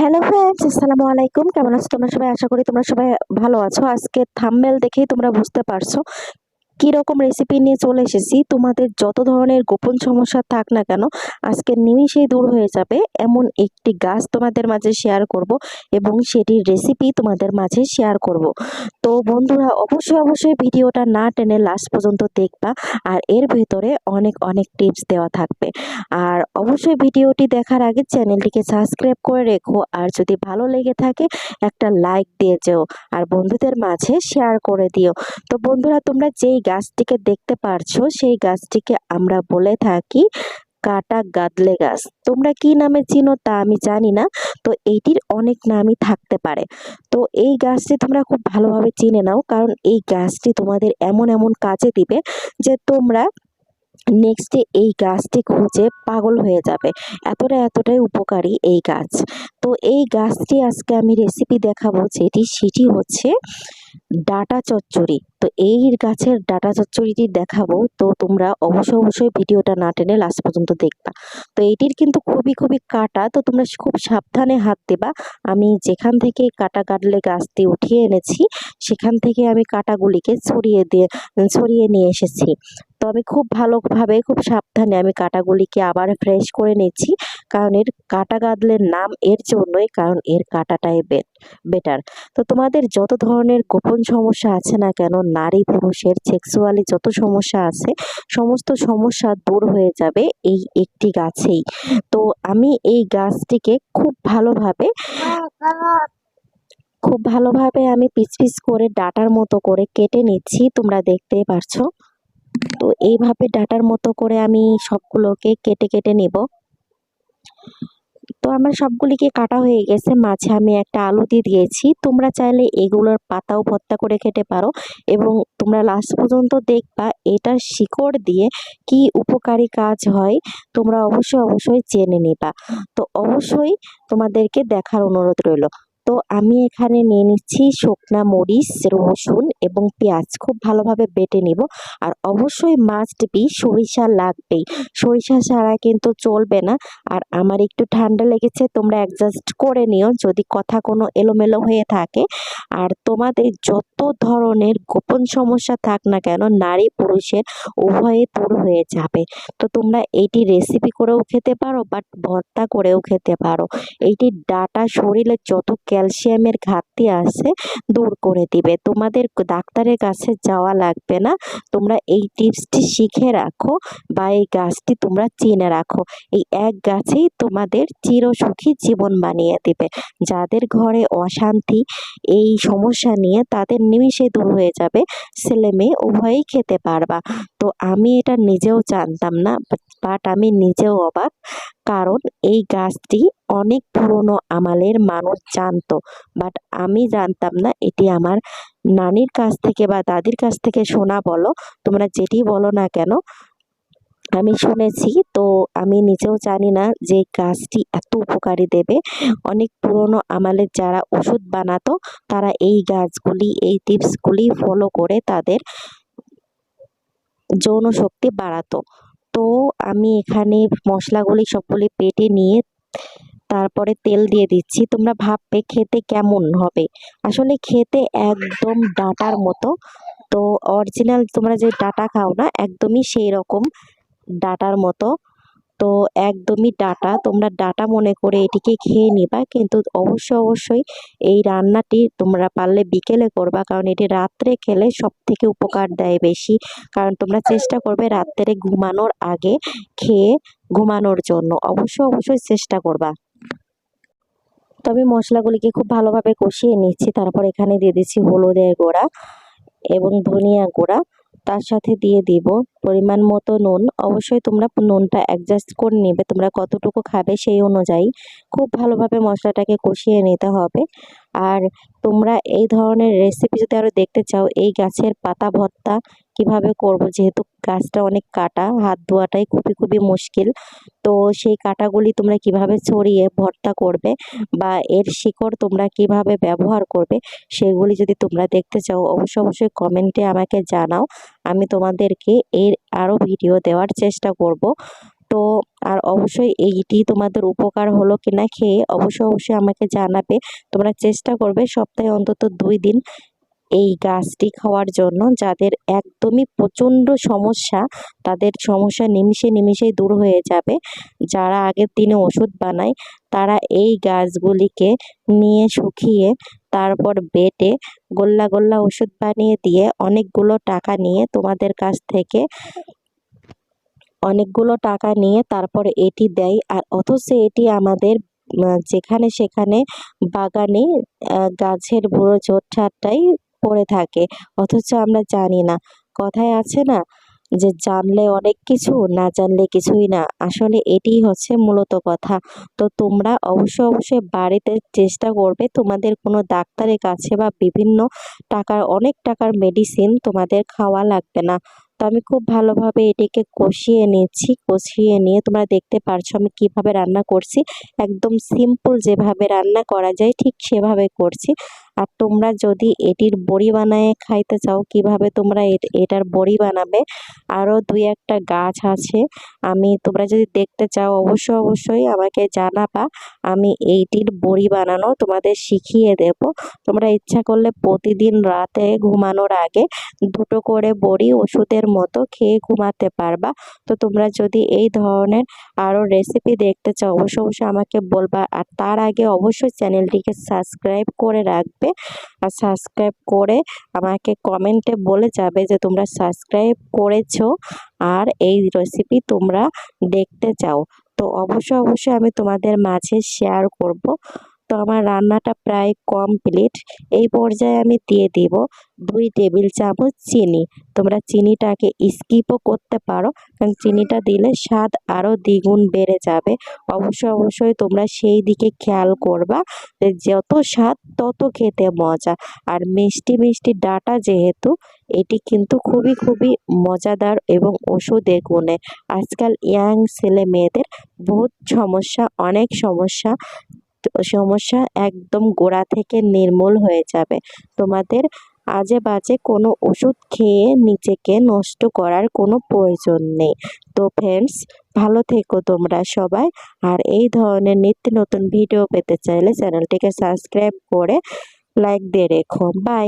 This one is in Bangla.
হ্যালো ফ্রেন্ডস আসসালামু আলাইকুম। কেমন আছো তোমরা সবাই? আশা করি তোমরা সবাই ভালো আছো। আজকে থাম্বনেল দেখেই তোমরা বুঝতে পারছ কী রকম রেসিপি নিয়ে চলে এসেছি, তোমাদের যত ধরনের গোপন সমস্যা থাক না কেন আজকে নিমিষেই দূর হয়ে যাবে এমন একটি গাছ তোমাদের মাঝে শেয়ার করব এবং সেটির রেসিপি তোমাদের মাঝে শেয়ার করব। তো বন্ধুরা, অবশ্যই অবশ্যই ভিডিওটা না টেনে লাস্ট পর্যন্ত দেখবা আর এর ভেতরে অনেক অনেক টিপস দেওয়া থাকবে। আর অবশ্যই ভিডিওটি দেখার আগে চ্যানেলটিকে সাবস্ক্রাইব করে রেখো আর যদি ভালো লেগে থাকে, একটা লাইক দিয়ে যেও আর বন্ধুদের মাঝে শেয়ার করে দিও। তো বন্ধুরা, তোমরা যেই গাছটিকে দেখতে পারছ, সেই গাছটিকে আমরা বলে থাকি কাটা গাদলে গাছ। তোমরা কি নামে চিনো তা আমি জানি না, তো এইটির অনেক নামই থাকতে পারে। তো এই গাছটি তোমরা খুব ভালোভাবে চিনে নাও, কারণ এই গাছটি তোমাদের এমন এমন কাজে দিবে যে তোমরা নেক্সটে এই গাছটি খুঁজে পাগল হয়ে যাবে। এতটা এতটাই উপকারী এই গাছ। তো এই গাছটি আজকে আমি রেসিপি দেখাবো, যেটি সেটি হচ্ছে ডাটা চচ্চড়ি। তো এই গাছের ডাটা চচ্চড়িটি দেখাবো, তো তোমরা অবশ্যই অবশ্যই ভিডিওটা না টেনে লাস্ট পর্যন্ত দেখবা। তো এটির কিন্তু খুবই খুবই কাটা, তো তোমরা খুব সাবধানে হাত দেবা। আমি যেখান থেকে কাটা কাটলে গাছটি উঠিয়ে এনেছি, সেখান থেকে আমি কাটাগুলিকে ছড়িয়ে দিয়ে, ছড়িয়ে নিয়ে এসেছি। তো আমি খুব ভালোভাবে, খুব সাবধানে আমি কাটাগুলিকে আবার ফ্রেশ করে নিচ্ছি কারণ এর কাটা গাদলের নাম এর জন্যই কারণ এর কাটাটাই বেট বেটার তো তোমাদের যত ধরনের গোপন সমস্যা আছে না কেন, নারী পুরুষের সেক্সুয়ালি যত সমস্যা আছে, সমস্ত সমস্যা দূর হয়ে যাবে এই একটি গাছেই। তো আমি এই গাছটিকে খুব ভালোভাবে খুব ভালোভাবে আমি পিস পিস করে ডাটার মতো করে কেটে নিচ্ছি, তোমরা দেখতেই পারছ। তো এইভাবে ডাটার মতো করে আমি সবগুলোকে কেটে কেটে নেব। তো আমার সবগুলিকে কাটা হয়ে গেছে। মাঝে আমি একটা আলু দিয়ে দিয়েছি। তোমরা চাইলে এগুলোর পাতাও ভর্তা করে খেতে পারো এবং তোমরা লাস্ট পর্যন্ত দেখবা এটার শিকড় দিয়ে কি উপকারী কাজ হয়, তোমরা অবশ্যই অবশ্যই জেনে নিবা। তো অবশ্যই তোমাদেরকে দেখার অনুরোধ রইল। তো আমি এখানে নিয়ে নিচ্ছি শুকনা মরিচ রসুন এবং পেঁয়াজ। খুব ভালোভাবে বেটে নিব। আর অবশ্যই মাস্ট বি সরিষা লাগবেই। সরিষা ছাড়া কিন্তু চলবে না। আর আমার একটু ঠান্ডা লেগেছে, তোমরা অ্যাডজাস্ট করে নিও যদি কথা কোনো এলোমেলো হয়ে থাকে। আর তোমাদের যত ধরনের গোপন সমস্যা থাক না কেন, নারী পুরুষের উভয়ে দূর হয়ে যাবে। তো তোমরা এইটি রেসিপি করেও খেতে পারো বাট ভর্তা করেও খেতে পারো। এইটি ডাটা শরীরে যত ক্যালসিয়ামের ঘাটতি আছে, দূর করে দিবে। তোমাদের ডাক্তারের কাছে যাওয়া লাগবে না। তোমরা এই টিপসটি শিখে রাখো বা এই গাছটি তোমরা চিনে রাখো। এই এক গাছেই তোমাদের চিরসুখী জীবন বানিয়ে দিবে। যাদের ঘরে অশান্তি, এই সমস্যা নিয়ে তাদের নিমিষে দূর হয়ে যাবে। ছেলে মেয়ে উভয়েই খেতে পারবা। তো আমি এটা নিজেও জানতাম না বাট আমি নিজেও অবাক। কারণ এই গাছটি অনেক পুরনো আমালের মানুষ জানতো বাট আমি জানতাম না এটি আমার নানির কাছ থেকে বা দাদির কাছ থেকে শোনা বলো, তোমরা যেটি বলো না কেন, আমি শুনেছি। তো আমি নিজেও জানি না যে গাছটি এত উপকারী দেবে। অনেক পুরনো আমাদের যারা ওষুধ বানাতো, তারা এই গাছগুলি, এই টিপসগুলি ফলো করে তাদের যৌন শক্তি বাড়াতো। তো আমি এখানে মশলাগুলি সবগুলি পেটে নিয়ে তারপরে তেল দিয়ে দিচ্ছি। তোমরা ভাববে খেতে কেমন হবে? আসলে খেতে একদম ডাটার মতো। তো অরিজিনাল তোমরা যে ডাটা খাও না, একদমই সেই রকম ডাটার মতো। তো একদমই ডাটা, তোমরা ডাটা মনে করে এটিকে খেয়ে নিবা। কিন্তু অবশ্যই অবশ্যই এই রান্নাটি তোমরা পারলে বিকেলে করবা, কারণ এটি রাত্রে খেলে সব থেকে উপকার দেয় বেশি। কারণ তোমরা চেষ্টা করবে রাত্রে ঘুমানোর আগে খেয়ে ঘুমানোর জন্য। অবশ্যই অবশ্যই চেষ্টা করবা। তো আমি মশলাগুলিকে খুব ভালোভাবে কষিয়ে নিচ্ছি। তারপর এখানে দিয়ে দিচ্ছি হলুদের গুঁড়া এবং ধনিয়া গুঁড়া। তার সাথে দিয়ে দিব। পরিমাণ মতো নুন। অবশ্যই তোমরা নুনটা অ্যাডজাস্ট করে নেবে। তোমরা কতটুকু খাবে সেই অনুযায়ী খুব ভালোভাবে মশলাটাকে কষিয়ে নিতে হবে। আর তোমরা এই ধরনের রেসিপি যদি আরও দেখতে চাও, এই গাছের পাতা ভর্তা কীভাবে করব? যেহেতু গাছটা অনেক কাটা, হাত ধোয়াটাই খুবই খুবই মুশকিল। তো সেই কাটাগুলি তোমরা কীভাবে ছড়িয়ে ভর্তা করবে বা এর শিকড় তোমরা কীভাবে ব্যবহার করবে, সেগুলি যদি তোমরা দেখতে চাও অবশ্যই অবশ্যই কমেন্টে আমাকে জানাও। আমি তোমাদেরকে এর আরও ভিডিও দেওয়ার চেষ্টা করব। তো, আর অবশ্যই এইটি তোমাদের উপকার হলো কিনা খেয়ে অবশ্যই অবশ্যই আমাকে জানাবে। তোমরা চেষ্টা করবে সপ্তাহে অন্তত দুই দিন এই গাছটি খাওয়ার জন্য যাদের একদমই প্রচণ্ড সমস্যা, তাদের সমস্যা নিমিষে নিমিষেই দূর হয়ে যাবে। যারা আগের দিনে ওষুধ বানায়, তারা এই গাছগুলিকে নিয়ে শুকিয়ে তারপর বেটে গোল্লা গোল্লা ওষুধ বানিয়ে দিয়ে অনেকগুলো টাকা নিয়ে তোমাদের কাছ থেকে অনেকগুলো টাকা নিয়ে তারপর এটি দেয়। আর অথচ এটি আমাদের যেখানে সেখানে বাগানে গাছের বুড়ো ঝোপঝাড়টাই পড়ে থাকে। অথচ আমরা জানি না। কথায় আছে না যে, জানলে অনেক কিছু, না জানলে কিছুই না। আসলে এটিই হচ্ছে মূলত কথা। তো তোমরা অবশ্যই অবশ্যই বাড়িতে চেষ্টা করবে। তোমাদের কোনো ডাক্তারের কাছে বা বিভিন্ন টাকার, অনেক টাকার মেডিসিন তোমাদের খাওয়া লাগবে না। তো আমি খুব ভালোভাবে এটিকে কষিয়ে নিচ্ছি, কষিয়ে নিয়ে তোমরা দেখতে পারছ আমি কীভাবে রান্না করছি। একদম সিম্পল যেভাবে রান্না করা যায়, ঠিক সেভাবে করছি। আর তোমরা যদি এটির বড়ি বানায় খাইতে চাও, কীভাবে তোমরা এটার বড়ি বানাবে? আরও দুই একটা গাছ আছে। আমি, তোমরা যদি দেখতে চাও, অবশ্যই অবশ্যই আমাকে জানাবা। আমি এইটির বড়ি বানানো তোমাদের শিখিয়ে দেব। তোমরা ইচ্ছা করলে প্রতিদিন রাতে ঘুমানোর আগে দুটো করে বড়ি ওষুধের মতো খেয়ে ঘুমাতে পারবা। তো তোমরা যদি এই ধরনের আরও রেসিপি দেখতে চাও, অবশ্যই অবশ্যই আমাকে বলবা। আর তার আগে অবশ্যই চ্যানেলটিকে সাবস্ক্রাইব করে রাখবে। আর সাবস্ক্রাইব করে আমাকে কমেন্টে বলে যাবে যে তোমরা সাবস্ক্রাইব করেছ আর এই রেসিপি তোমরা দেখতে চাও। তো অবশ্যই অবশ্যই আমি তোমাদের মাঝে শেয়ার করব। তো আমার রান্নাটা প্রায় কমপ্লিট এই পর্যায়ে আমি দিয়ে দিব দুই টেবিল চামচ চিনি। তোমরা চিনিটাকে স্কিপও করতে পারো, কারণ চিনিটা দিলে স্বাদ আরও দ্বিগুণ বেড়ে যাবে। অবশ্যই অবশ্যই তোমরা সেই দিকে খেয়াল করবা যত স্বাদ তত খেতে মজা। আর মিষ্টি মিষ্টি ডাটা যেহেতু, এটি কিন্তু খুবই খুবই মজাদার এবং ওষুধে গুণে। আজকাল ইয়াং ছেলে মেয়েদের বহুত সমস্যা, অনেক সমস্যা। সমস্যা একদম গোড়া থেকে নির্মূল হয়ে যাবে। তোমাদের আজে বাজে কোনো ওষুধ খেয়ে নিজেকে নষ্ট করার কোনো প্রয়োজন নেই। তো ফ্রেন্ডস ভালো থেকো তোমরা সবাই। আর এই ধরনের নিত্য নতুন ভিডিও পেতে চাইলে চ্যানেলটিকে সাবস্ক্রাইব করে লাইক দিয়ে রেখো। বাই